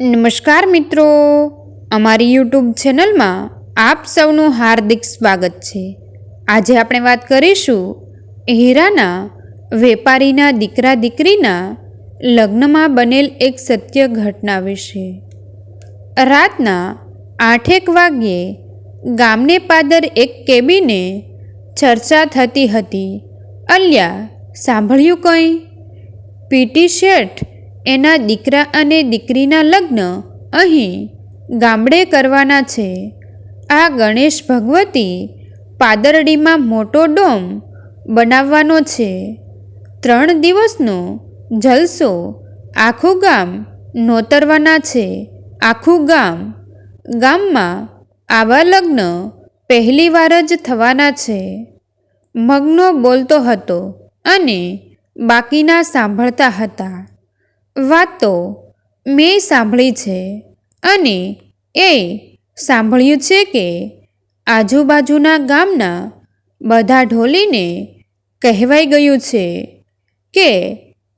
નમસ્કાર મિત્રો. અમારી યુટ્યુબ ચેનલમાં આપ સૌનું હાર્દિક સ્વાગત છે. આજે આપણે વાત કરીશું હીરાના વેપારીના દીકરા દીકરીના લગ્નમાં બનેલ એક સત્ય ઘટના વિશે. રાતના આઠેક વાગ્યે ગામને પાદર એક કેબીને ચર્ચા થતી હતી. અલ્યા, સાંભળ્યું કંઈ? પીટી શેઠ એના દીકરા અને દીકરીના લગ્ન અહીં ગામડે કરવાના છે. આ ગણેશ ભગવતી પાદરડીમાં મોટો ડોમ બનાવવાનો છે. ત્રણ દિવસનો જલસો આખું ગામ નોતરવાના છે. આખું ગામ ગામમાં આવા લગ્ન પહેલીવાર જ થવાના છે. મગનો બોલતો હતો અને બાકીના સાંભળતા હતા. વાત તો મેં સાંભળી છે અને એ સાંભળ્યું છે કે આજુબાજુના ગામના બધા ઢોલીને કહેવાઈ ગયું છે કે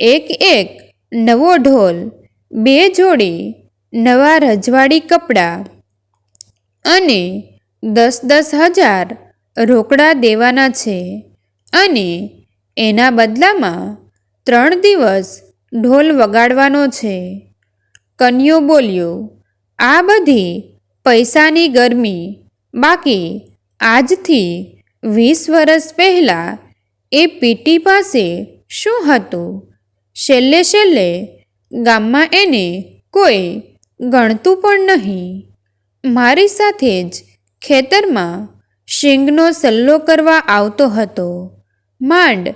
એક એક નવો ઢોલ, બે જોડી, નવા રજવાડી કપડાં અને દસ દસ હજાર રોકડા દેવાના છે અને એના બદલામાં ત્રણ દિવસ ઢોલ વગાડવાનો છે. કન્યો બોલ્યો, આ બધી પૈસાની ગરમી. બાકી આજથી વીસ વર્ષ પહેલાં એ પીટી પાસે શું હતું? છેલ્લે છેલ્લે ગામમાં એને કોઈ ગણતું પણ નહીં. મારી સાથે જ ખેતરમાં શીંગનો સલ્લો કરવા આવતો હતો. માંડ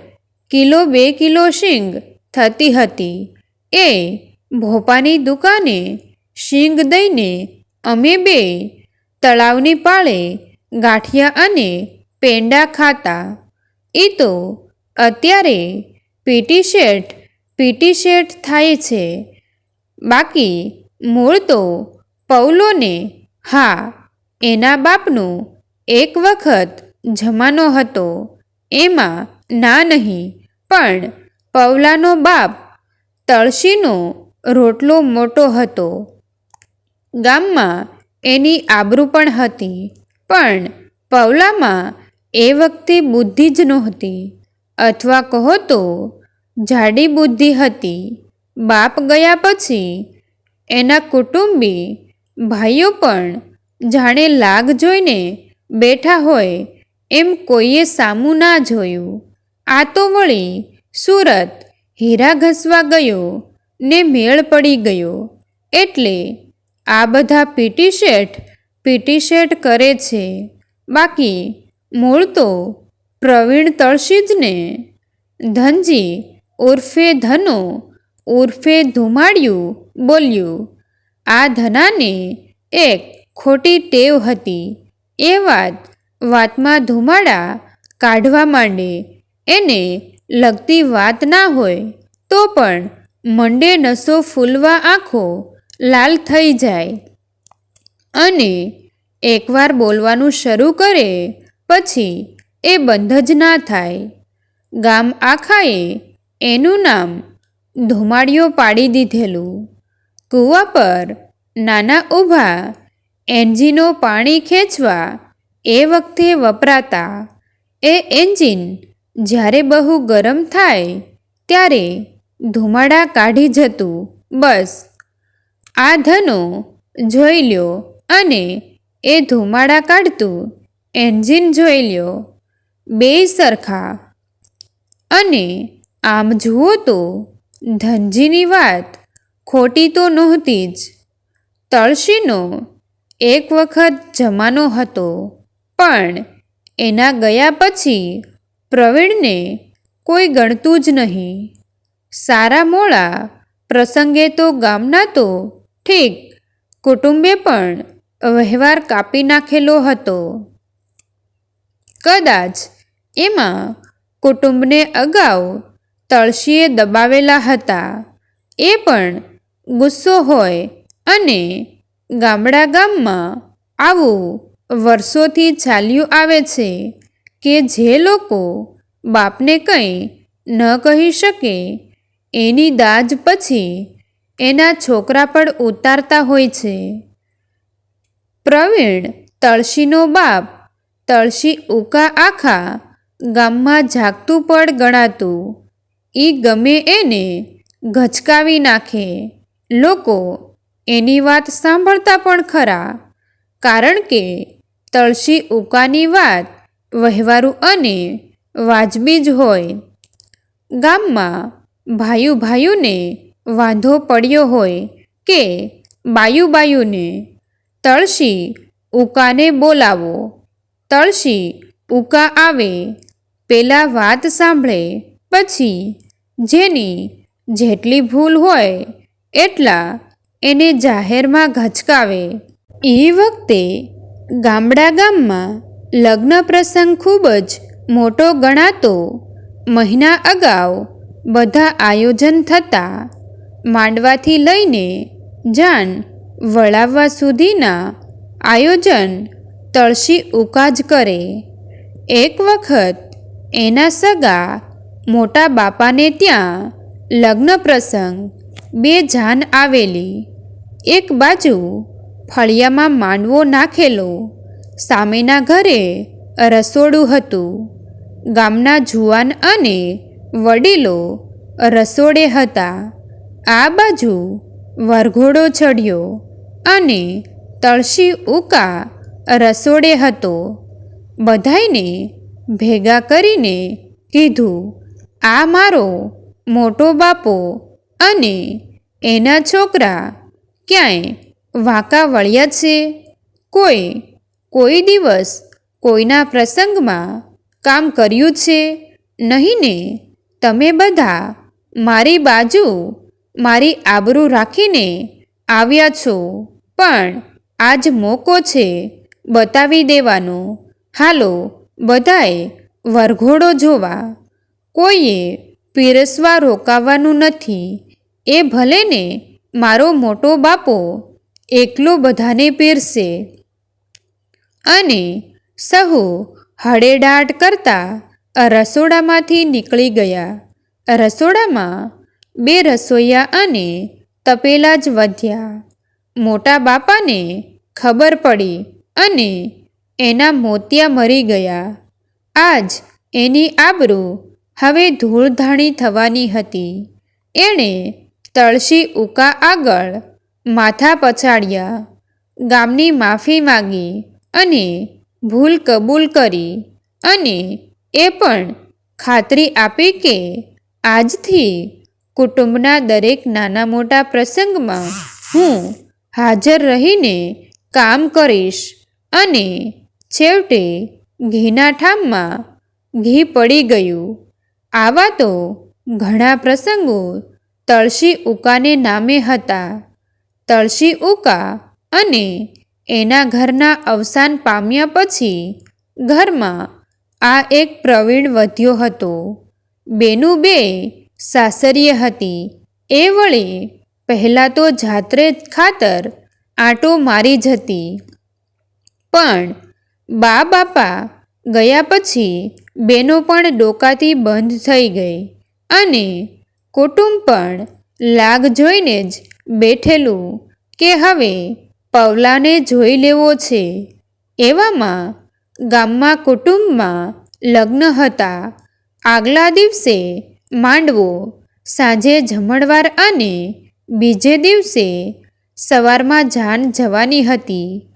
કિલો બે કિલો શીંગ થતી હતી. એ ભોપાની દુકાને શીંગ દઈને અમે બે તળાવની પાળે ગાંઠિયા અને પેંડા ખાતા. એ તો અત્યારે પીટી શેઠ પીટી શેઠ થાય છે. બાકી મૂળ તો પૌલોને હા, એના બાપનું એક વખત જમાનો હતો. એમાં ના નહીં, પણ પૌલાનો બાપ તળશીનો રોટલો મોટો હતો. ગામમાં એની આબરૂ પણ હતી, પણ પૌલામાં એ વખતે બુદ્ધિ જ નહોતી. અથવા કહો તો, જાડી બુદ્ધિ હતી. બાપ ગયા પછી એના કુટુંબી ભાઈઓ પણ જાણે લાગ જોઈને બેઠા હોય એમ કોઈએ સામું ના જોયું. આ તો વળી સુરત. હીરા ઘસવા ગયો ને મેળ પડી ગયો. એટલે આ બધા પીટી શેઠ પીટી શેઠ કરે છે. બાકી મૂળ તો પ્રવીણ તળશી જ ને. ધનજી ઉર્ફે ધનો ઉર્ફે ધુમાડ્યું બોલ્યું. આ ધનાને એક ખોટી ટેવ હતી. એ વાત વાતમાં ધુમાડા કાઢવા માંડે. એને લગતી વાત ના હોય, તો પણ મંડે નસો ફૂલવા આંખો લાલ થઈ જાય. અને એકવાર બોલવાનું શરૂ કરે, પછી એ બંધ જ ના થાય. ગામ આખાએ એનું નામ ધુમાડીઓ પાડી દીધેલું. કૂવા પર નાના ઊભા એન્જિનો પાણી ખેંચવા એ વખતે વપરાતા એ એન્જિન જ્યારે બહુ ગરમ થાય, ત્યારે ધુમાડા કાઢી જતું. બસ, આ ધનો જોઈ લ્યો અને એ ધુમાડા કાઢતું, એન્જિન જોઈ લ્યો, બે સરખા. અને આમ જુઓ તો, ધનજીની વાત ખોટી તો નહોતી જ. તળશીનો એક વખત જમાનો હતો, પણ એના ગયા પછી પ્રવીણને કોઈ ગણતું જ નહીં. સારા મોળા પ્રસંગે તો ગામના તો ઠીક, કુટુંબે પણ વ્યવહાર કાપી નાખેલો હતો. કદાચ એમાં કુટુંબને અગાઉ તળશીએ દબાવેલા હતા. એ પણ ગુસ્સો હોય અને ગામડા ગામમાં આવું વર્ષોથી ચાલ્યું આવે છે. કે જે લોકો બાપને કંઈ ન કહી શકે, એની દાજ પછી એના છોકરા પર ઉતારતા હોય છે. પ્રવીણ, તળશીનો બાપ, તળશી ઉકા આખા ગામમાં જાગતું પડ ગણાતું. ઈ ગમે એને ગચકાવી નાખે. લોકો એની વાત સાંભળતા પણ ખરા. કારણ કે તળશી ઉકાની વાત વહેવારું અને વાજબી જ હોય. ગામમાં ભાયુ ભાઈઓને વાંધો પડ્યો હોય કે બાયુ બાયુને તળશી ઉકાને બોલાવો. તળશી ઉકા આવે. પેલા વાત સાંભળે. પછી જેની જેટલી ભૂલ હોય એટલા એને જાહેરમાં ઘચકાવે. એ વખતે ગામડા ગામમાં લગ્ન પ્રસંગ ખૂબ જ મોટો ગણાતો. મહિના અગાઉ બધા આયોજન થતા માંડવાથી લઈને જાન વળાવવા સુધીના આયોજન તળશી ઉકાજ કરે. એક વખત એના સગા મોટા બાપાને ત્યાં લગ્ન પ્રસંગ બે જાન આવેલી. એક બાજુ ફળિયામાં માંડવો નાખેલો. સામેના ઘરે રસોડું હતું. ગામના જુવાન અને વડીલો રસોડે હતા. આ બાજુ વરઘોડો ચડ્યો અને તળશી ઉકા રસોડે હતો. બધાયને ભેગા કરીને કીધું, આ મારો મોટો બાપો અને એના છોકરા ક્યાંય વાંકા વળ્યા છે? કોઈ કોઈ દિવસ કોઈના પ્રસંગમાં કામ કર્યું છે? નહીં ને તમે બધા મારી બાજુ મારી આબરૂ રાખીને આવ્યા છો. પણ આજ મોકો છે બતાવી દેવાનો. હાલો, બધાએ વરઘોડો જોવા. કોઈએ પીરસવા રોકાવાનું નથી. એ ભલે ને મારો મોટો બાપો એકલો બધાને પીરસે. અને સહુ હડેડાટ કરતા રસોડામાંથી નીકળી ગયા. રસોડામાં બે રસોઈયા અને તપેલા જ વધ્યા. મોટા બાપાને ખબર પડી અને એના મોતિયા મરી ગયા. આજ એની આબરૂ હવે ધૂળધાણી થવાની હતી. એણે તળશી ઉકા આગળ માથા પછાડ્યા. ગામની માફી માગી અને ભૂલ કબૂલ કરી અને એ પણ ખાતરી આપી કે આજથી કુટુંબના દરેક નાના મોટા પ્રસંગમાં હું હાજર રહીને કામ કરીશ અને છેવટે ઘીના ઠામમાં ઘી પડી ગયું. આવા તો ઘણા પ્રસંગો તળશી ઉકાને નામે હતા. તળશી ઉકા અને એના ઘરના અવસાન પામ્યા પછી ઘરમાં આ એક પ્રવીણ વધ્યો હતો. બેનું બે સાસરીએ હતી. એ વળી પહેલાં તો જાત્રે ખાતર આંટો મારી જતી પણ બા બાપા ગયા પછી બેનો પણ ડોકાતી બંધ થઈ ગઈ અને કુટુંબ પણ લાગ જોઈને જ બેઠેલું કે હવે પવલાને જોઈ લેવો છે. એવામાં ગામમાં કુટુંબમાં લગ્ન હતા. આગલા દિવસે માંડવો, સાંજે જમણવાર અને બીજે દિવસે સવારમાં જાન જવાની હતી.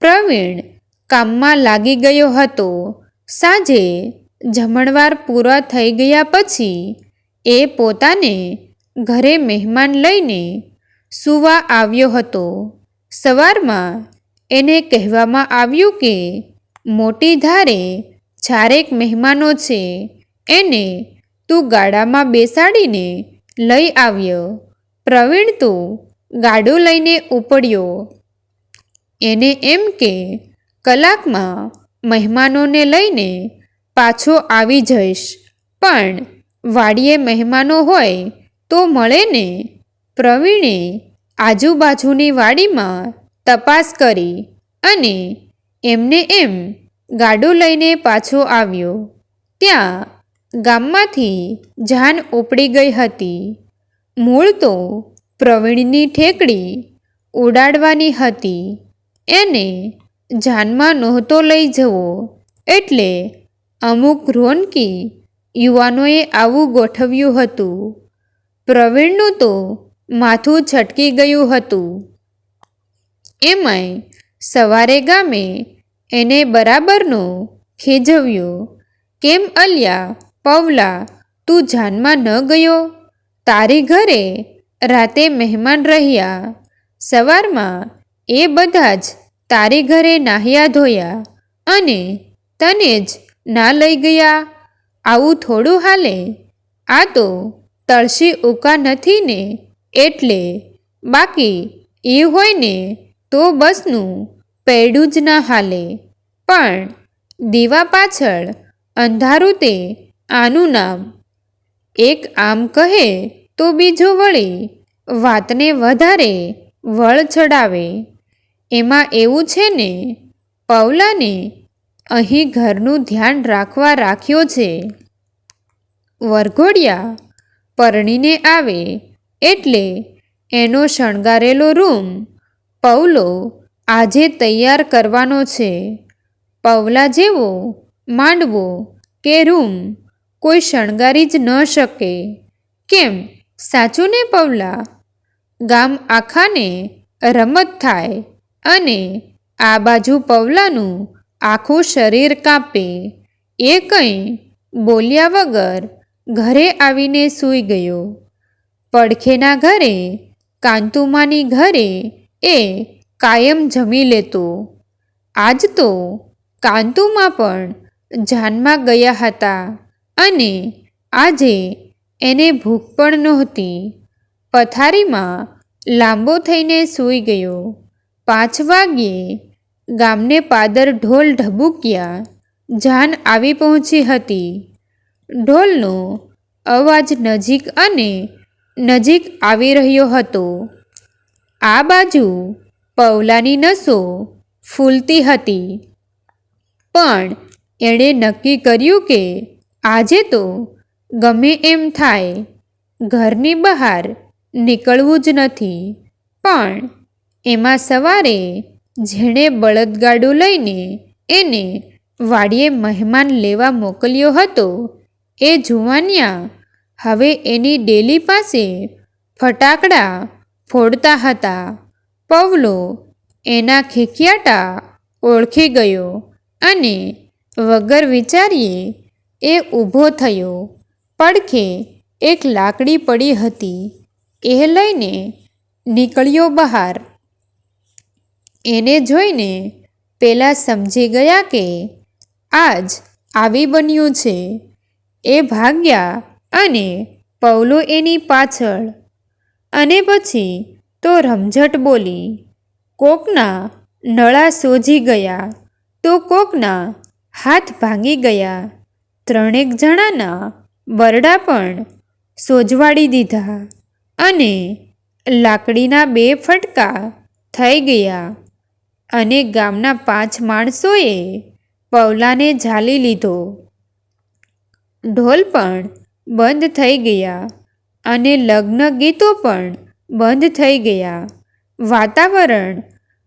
પ્રવીણ કામમાં લાગી ગયો હતો. સાંજે જમણવાર પૂરા થઈ ગયા પછી એ પોતાને ઘરે મહેમાન લઈને સૂવા આવ્યો હતો. સવારમાં એને કહેવામાં આવ્યું કે, મોટી ધારે ચારેક મહેમાનો છે, એને તું ગાડામાં બેસાડીને લઈ આવ્યો. પ્રવીણ તો ગાડું લઈને ઉપડ્યો. એને એમ કે, કલાકમાં મહેમાનોને લઈને પાછો આવી જઈશ. પણ વાડીએ મહેમાનો હોય તો મળે ને પ્રવીણે આજુબાજુની વાડીમાં તપાસ કરી અને એમને એમ ગાડું લઈને પાછો આવ્યો. ત્યાં ગામમાંથી જાન ઉપડી ગઈ હતી. મૂળ તો પ્રવીણની ઠેકડી ઉડાડવાની હતી. એને જાનમાં નહોતો લઈ જવો એટલે અમુક રોનકી યુવાનોએ આવું ગોઠવ્યું હતું. પ્રવીણનું તો માથું છટકી ગયું હતું. એમાંય સવારે ગામે એને બરાબરનો ખેજવ્યો, કેમ અલ્યા, પવલા, તું જાનમાં ન ગયો? તારી ઘરે રાતે મહેમાન રહ્યા. સવારમાં એ બધા જ તારી ઘરે નાહ્યા ધોયા અને તને જ ના લઈ ગયા. આવું થોડું હાલે? આ તો તળસી ઉકા નથી ને એટલે બાકી એ હોય ને તો બસનું પૈડું જ ના હાલે. પણ દીવા પાછળ અંધારું તે આનું નામ. એક આમ કહે તો બીજો વળી વાતને વધારે વળ ચડાવે. એમાં એવું છે ને પવલાને અહીં ઘરનું ધ્યાન રાખવા રાખ્યો છે. વરઘોડિયા પરણીને આવે એટલે એનો શણગારેલો રૂમ પૌલો આજે તૈયાર કરવાનો છે. પૌલા જેવો માંડવો કે રૂમ કોઈ શણગારી જ ન શકે. કેમ? સાચું ને પૌલા? ગામ આખાને રમત થાય અને આ બાજુ પૌલાનું આખું શરીર કાપે. એ કંઈ બોલ્યા વગર ઘરે આવીને સૂઈ ગયો. પડખેના ઘરે, કાંતુમાની ઘરે એ કાયમ જમી લેતો. આજ તો કાંતુમાં પણ જાનમાં ગયા હતા અને આજે એને ભૂખ પણ નહોતી. પથારીમાં લાંબો થઈને સૂઈ ગયો. પાંચ વાગ્યે ગામને પાદર ઢોલ ઢબૂક્યા, જાન આવી પહોંચી હતી. ઢોલનો અવાજ નજીક અને નજીક આવી રહ્યો હતો. આ બાજુ પૌલાની નસો ફૂલતી હતી. પણ એણે નક્કી કર્યું કે આજે તો ગમે એમ થાય, ઘરની બહાર નીકળવું જ નથી. પણ એમાં સવારે જેણે બળદગાડું લઈને એને વાડીએ મહેમાન લેવા મોકલ્યો હતો, એ જુવાનિયા હવે એની ડેલી પાસે ફટાકડા ફોડતા હતા. પવલો એના ખીખિયાટા ઓળખી ગયો અને વગર વિચારીએ એ ઊભો થયો. પડખે એક લાકડી પડી હતી. એ લઈને નીકળ્યો બહાર. એને જોઈને પેલા સમજી ગયા કે આજ આવી બન્યું છે. એ ભાગ્યા અને પૌલો એની પાછળ. અને પછી તો રમઝટ બોલી, કોકના નળા સોજી ગયા, તો કોકના હાથ ભાંગી ગયા. ત્રણેક જણાના બરડા પણ સોજવાડી દીધા અને લાકડીના બે ફટકા થઈ ગયા. અને ગામના પાંચ માણસોએ પૌલાને ઝાલી લીધો. ઢોલ પણ બંધ થઈ ગયા અને લગ્ન ગીતો પણ બંધ થઈ ગયા. વાતાવરણ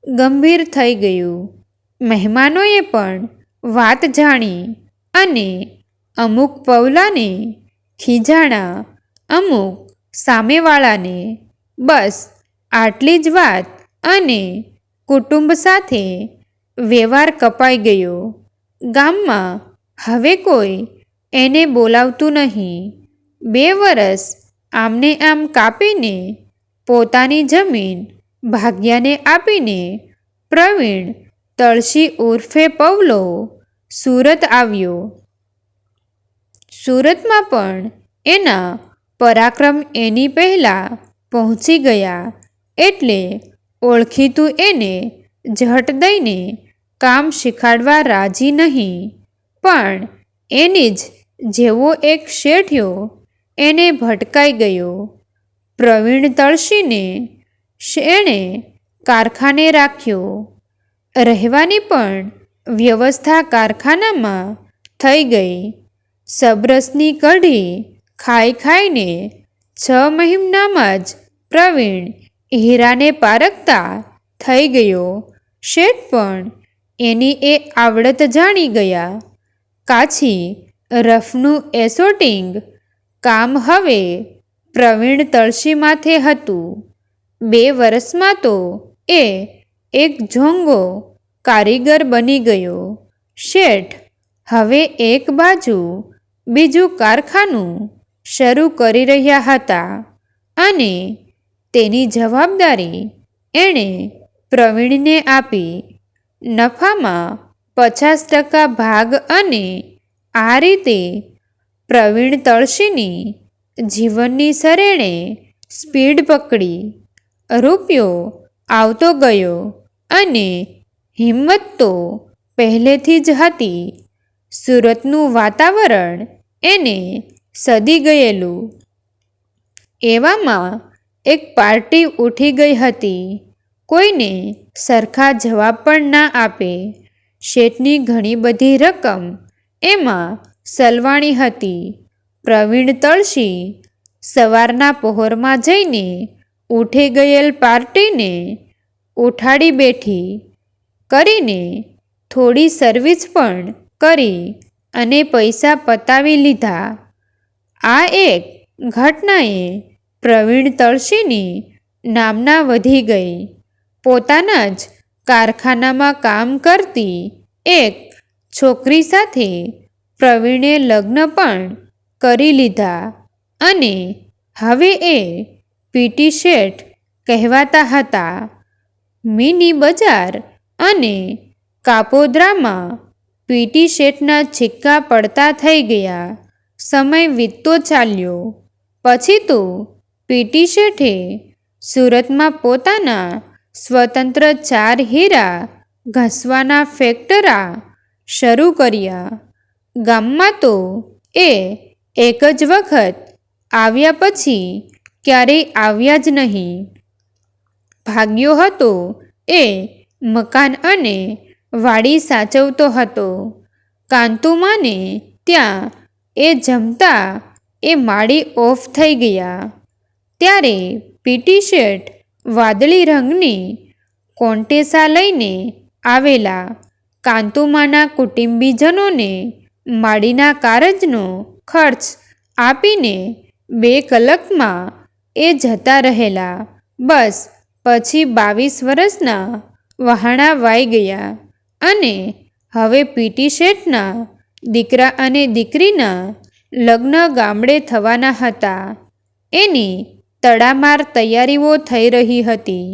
ગંભીર થઈ ગયું. મહેમાનોએ પણ વાત જાણી અને અમુક પવલાને ખીજાણા, અમુક સામેવાળાને બસ આટલી જ વાત અને કુટુંબ સાથે વ્યવહાર કપાઈ ગયો. ગામમાં હવે કોઈ એને બોલાવતું નહીં. બે વરસ આમને આમ કાપીને પોતાની જમીન ભાગ્યાને આપીને પ્રવીણ તળસી ઉર્ફે પવલો સુરત આવ્યો. સુરતમાં પણ એના પરાક્રમ એની પહેલાં પહોંચી ગયા એટલે ઓળખીતું એને ઝટ દઈને કામ શીખાડવા રાજી નહીં. પણ એની જ જેવો એક શેઠિયો એને ભટકાઈ ગયો. પ્રવીણ તળશીને એણે કારખાને રાખ્યો. રહેવાની પણ વ્યવસ્થા કારખાનામાં થઈ ગઈ. સબરસની કઢી ખાઈ ખાઈને છ મહિનામાં જ પ્રવીણ હીરાને પારખતા થઈ ગયો. શેઠ પણ એની એ આવડત જાણી ગયા. કાછી રફનું એસોટિંગ કામ હવે પ્રવીણ તળશી માથે હતું. બે વર્ષમાં તો એ એક ઝોંગો કારીગર બની ગયો. શેઠ, હવે એક બાજુ બીજું કારખાનું શરૂ કરી રહ્યા હતા અને તેની જવાબદારી એણે પ્રવીણને આપી. નફામાં પચાસ ટકા ભાગ અને આ રીતે પ્રવીણ તળશીની જીવનની સરેણે સ્પીડ પકડી, રૂપિયો આવતો ગયો અને હિંમત તો પહેલેથી જ હતી. સુરતનું વાતાવરણ એને સદી ગયેલું. એવામાં એક પાર્ટી ઉઠી ગઈ હતી. કોઈને સરખા જવાબ પણ ના આપે. શેઠની ઘણી બધી રકમ એમાં સલવાણી હતી. પ્રવીણ તળશી સવારના પહોરમાં જઈને ઉઠી ગયેલ પાર્ટીને ઉઠાડી બેઠી. કરીને થોડી સર્વિસ પણ કરી અને પૈસા પતાવી લીધા. આ એક ઘટનાએ પ્રવીણ તળશીની નામના વધી ગઈ. પોતાના જ કારખાનામાં કામ કરતી એક છોકરી સાથે પ્રવીણે લગ્ન પણ કરી લીધા અને હવે એ પીટી શેઠ કહેવાતા હતા. મિની બજાર અને કાપોદ્રામાં પીટી શેઠના છિક્કા પડતા થઈ ગયા. સમય વીતતો ચાલ્યો. પછી તો પીટી શેઠે સુરતમાં પોતાના સ્વતંત્ર ચાર હીરા ઘસવાના ફેક્ટરા શરૂ કર્યા. ગામમાં તો એ એક જ વખત આવ્યા પછી ક્યારેય આવ્યા જ નહીં. ભાગ્યો હતો એ મકાન અને વાડી સાચવતો હતો. કાંતુમાને ત્યાં એ જમતા એ માળી ઓફ થઈ ગયા. ત્યારે પીટી શેઠ વાદળી રંગની કોન્ટેસા લઈને આવેલા. કાંતુમાના કુટુંબીજનોને માળીના કારજનો ખર્ચ આપીને બે કલાકમાં એ જતા રહેલા. બસ પછી બાવીસ વર્ષના વહાણા વાઈ ગયા અને હવે પીટી શેઠના દીકરા અને દીકરીના લગ્ન ગામડે થવાના હતા. એની તડામાર તૈયારીઓ થઈ રહી હતી.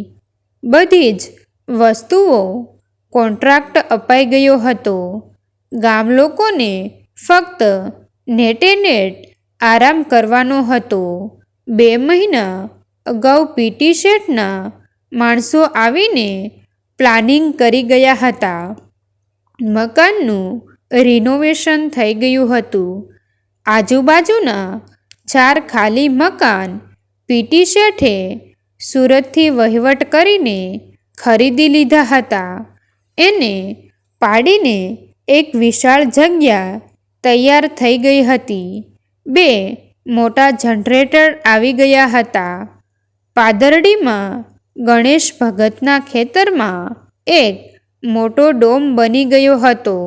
બધી જ વસ્તુઓ કોન્ટ્રાક્ટ અપાઈ ગયો હતો. ગામ લોકોને ફક્ત નેટે નેટ આરામ કરવાનો હતો. બે મહિના અગાઉ પીટી શેઠના માણસો આવીને પ્લાનિંગ કરી ગયા હતા. મકાનનું રિનોવેશન થઈ ગયું હતું. આજુબાજુના ચાર ખાલી મકાન પીટી શેઠે સુરતથી વહીવટ કરીને ખરીદી લીધા હતા. એને પાડીને એક વિશાળ જગ્યા તૈયાર થઈ ગઈ હતી. બે મોટા જનરેટર આવી ગયા હતા. પાદરડીમાં ગણેશ ભગતના ખેતરમાં એક મોટો ડોમ બની ગયો હતો.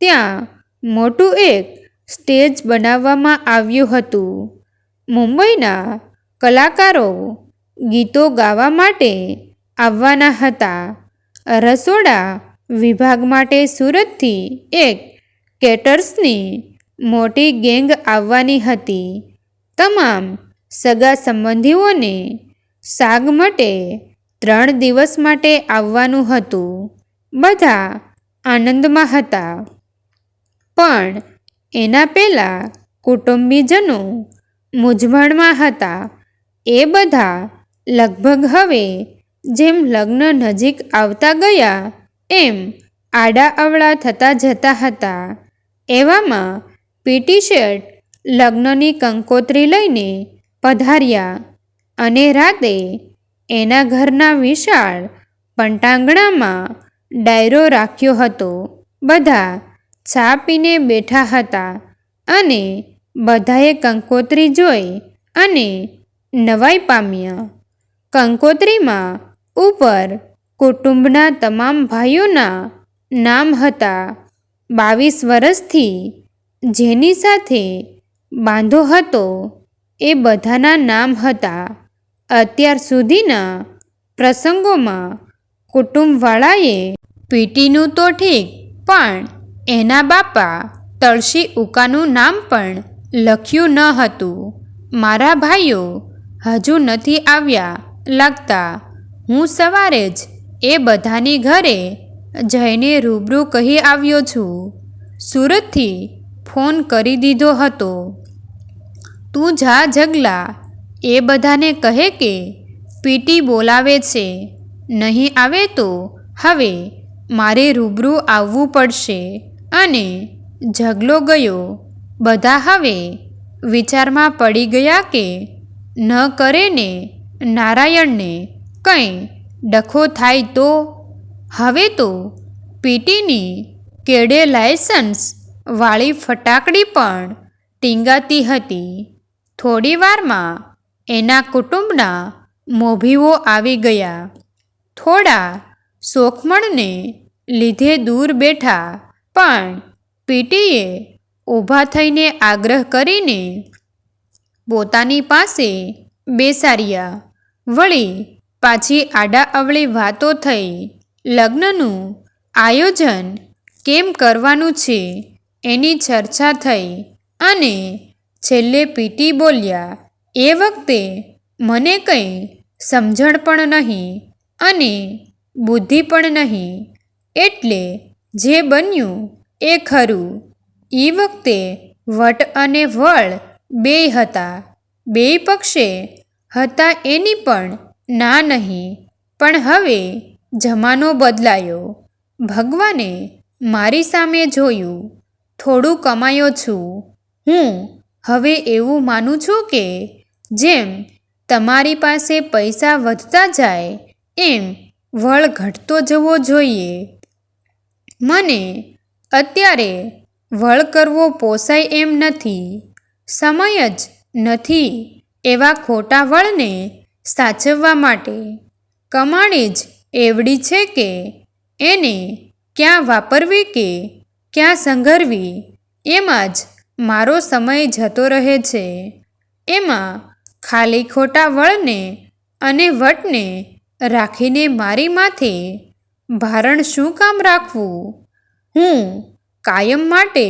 ત્યાં મોટું એક સ્ટેજ બનાવવામાં આવ્યું હતું. મુંબઈના કલાકારો ગીતો ગાવા માટે આવવાના હતા. રસોડા વિભાગ માટે સુરતથી એક કેટર્સની મોટી ગેંગ આવવાની હતી. તમામ સગા સંબંધીઓને સાગ માટે ત્રણ દિવસ માટે આવવાનું હતું. બધા આનંદમાં હતા. પણ એના પહેલાં કુટુંબીજનો મૂંઝવણમાં હતા. એ બધા લગભગ હવે જેમ લગ્ન નજીક આવતા ગયા, એમ આડા અવળા થતા જતા હતા. એવામાં પીટી શેઠ લગ્નની કંકોત્રી લઈને પધાર્યા અને રાતે એના ઘરના વિશાળ પંટાંગણામાં ડાયરો રાખ્યો હતો. બધા ચા પીને બેઠા હતા અને બધાએ કંકોત્રી જોઈ અને નવાઈ પામ્યા. કંકોત્રીમાં ઉપર કુટુંબના તમામ ભાઈઓના નામ હતા. બાવીસ વર્ષથી જેની સાથે બાંધો હતો એ બધાના નામ હતા. અત્યાર સુધીના પ્રસંગોમાં કુટુંબવાળાએ પીટીનું તો ઠીક, પણ એના બાપા તળશી ઉકાનું નામ પણ લખ્યું ન હતું. મારા ભાઈઓ હજુ નથી આવ્યા લાગતા. હું સવારે જ એ બધાની ઘરે જઈને રૂબરૂ કહી આવ્યો છું. સુરતથી ફોન કરી દીધો હતો. તું જા જગલા એ બધાને કહે કે, પીટી બોલાવે છે. નહીં આવે તો હવે મારે રૂબરૂ આવવું પડશે. અને ઝગલો ગયો. બધા હવે વિચારમાં પડી ગયા કે, ન કરે ને નારાયણને કંઈ ડખો થાય તો? હવે તો પીટીની કેડે લાયસન્સ વાળી ફટાકડી પણ ટીંગાતી હતી. થોડીવારમાં એના કુટુંબના મોભીઓ આવી ગયા. થોડા શોખમણને લીધે દૂર બેઠા, પણ પીટીએ ઊભા થઈને આગ્રહ કરીને પોતાની પાસે બેસાડ્યા. વળી પાછી આડા અવળી વાતો થઈ. લગ્નનું આયોજન કેમ કરવાનું છે એની ચર્ચા થઈ અને છેલ્લે પીટી બોલ્યા, એ વખતે મને કંઈ સમજણ પણ નહીં અને બુદ્ધિ પણ નહીં. એટલે જે બન્યું એ ખરું. એ વખતે વટ અને વળ બેય હતા. બેય પક્ષે હતા એની પણ ના નહીં, પણ હવે જમાનો બદલાયો. ભગવાને મારી સામે જોયું, થોડું કમાયો છું. હું હવે એવું માનું છું કે જેમ તમારી પાસે પૈસા વધતા જાય, એમ વળ ઘટતો જવો જોઈએ. મને અત્યારે વળ કરવો પોસાય એમ નથી. સમય જ નથી એવા ખોટા વળને સાચવવા માટે. કમાણી જ એવડી છે કે એને ક્યાં વાપરવી કે ક્યાં સંઘરવી, એમાં જ મારો સમય જતો રહે છે. એમાં ખાલી ખોટા વળને અને વટને રાખીને મારી માથે ભારણ શું કામ રાખવું? હું કાયમ માટે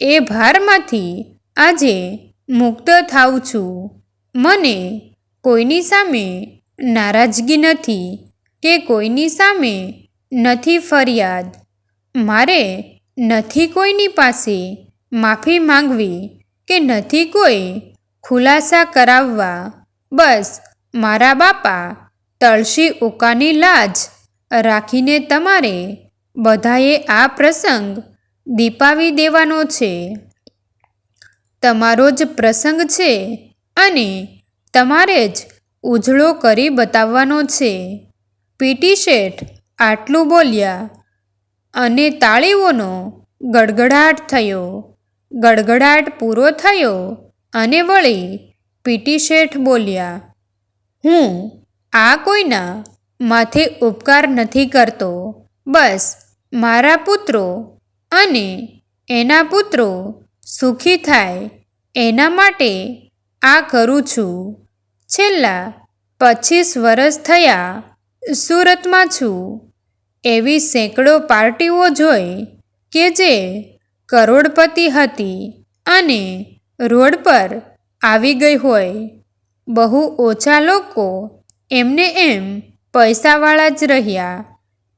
એ ભારમાંથી આજે મુક્ત થાઉં છું. મને કોઈની સામે નારાજગી નથી કે કોઈની સામે નથી ફરિયાદ. મારે નથી કોઈની પાસે માફી માંગવી કે નથી કોઈ ખુલાસા કરાવવા. બસ, મારા બાપા તળશી ઉકાની લાજ રાખીને તમારે બધાએ આ પ્રસંગ દીપાવી દેવાનો છે. તમારો જ પ્રસંગ છે અને તમારે જ ઉજળો કરી બતાવવાનો છે. પીટી શેઠ આટલું બોલ્યા અને તાળીઓનો ગડગડાટ થયો. ગડગડાટ પૂરો થયો અને વળી પીટી શેઠ બોલ્યા, હું આ કોઈના માથે ઉપકાર નથી કરતો. બસ મારા પુત્રો અને એના પુત્રો સુખી થાય. એના માટે આ કરું છું. છેલ્લા પચીસ વર્ષ થયા સુરતમાં છું. એવી સેંકડો પાર્ટીઓ જોઈ કે જે કરોડપતિ હતી અને રોડ પર આવી ગઈ હોય. બહુ ઓછા લોકો એમને એમ પૈસાવાળા જ રહ્યા.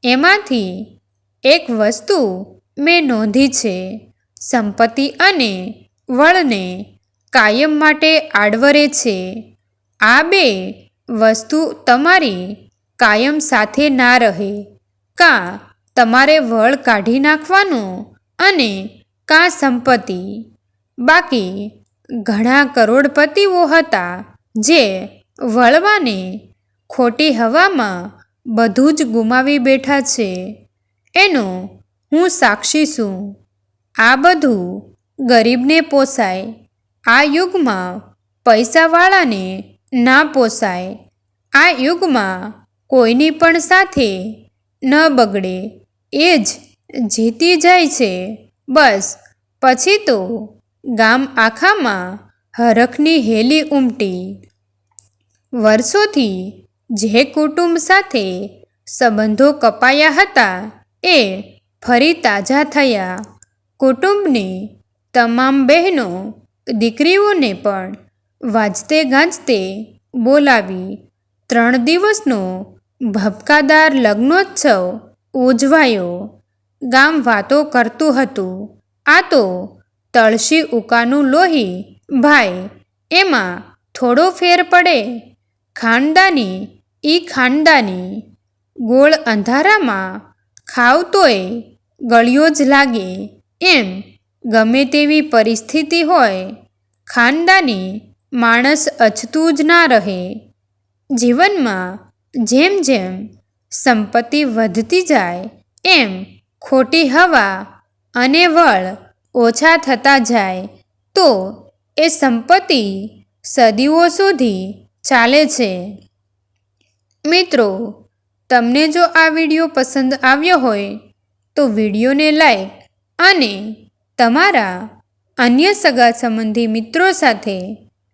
એમાંથી એક વસ્તુ મેં નોંધી છે. સંપત્તિ અને વળને કાયમ માટે આડવરે છે. આ બે વસ્તુ તમારી કાયમ સાથે ના રહે. કાં તમારે વળ કાઢી નાખવાનું અને કાં સંપત્તિ. બાકી ઘણા કરોડપતિઓ હતા જે વળવાને ખોટી હવામાં બધું જ ગુમાવી બેઠા છે. એનો હું સાક્ષી છું. આ બધું ગરીબને પોસાય. આ યુગમાં પૈસાવાળાને ના પોસાય. આ યુગમાં કોઈની પણ સાથે ન બગડે. એ જ જીતી જાય છે. બસ, પછી તો ગામ આખામાં હરખની હેલી ઉમટી. વર્ષોથી જે કુટુંબ સાથે સંબંધો કપાયા હતા, એ ફરી તાજા થયા. કુટુંબની તમામ બહેનો, દીકરીઓને પણ વાજતે ગાજતે બોલાવી ત્રણ દિવસનો ભપકાદાર લગ્નોત્સવ ઉજવાયો. ગામ વાતો કરતું હતું. આ તો તળશી ઉકાનું લોહી. ભાઈ, એમાં થોડો ફેર પડે. ખાનદાની ઈ ખાનદાની ગોળ અંધારામાં ખાવ તોય ગળ્યો જ લાગે. એમ ગમે તેવી પરિસ્થિતિ હોય. ખાનદાની માણસ અછતું જ ના રહે. જીવનમાં જેમ જેમ સંપત્તિ વધતી જાય, એમ ખોટી હવા અને વળ ઓછા થતા જાય, તો એ સંપત્તિ સદીઓ સુધી ચાલે છે. મિત્રો, તમને જો આ વીડિયો પસંદ આવ્યો હોય, તો વિડીયોને લાઈક અને તમારા અન્ય સગા સંબંધી મિત્રો સાથે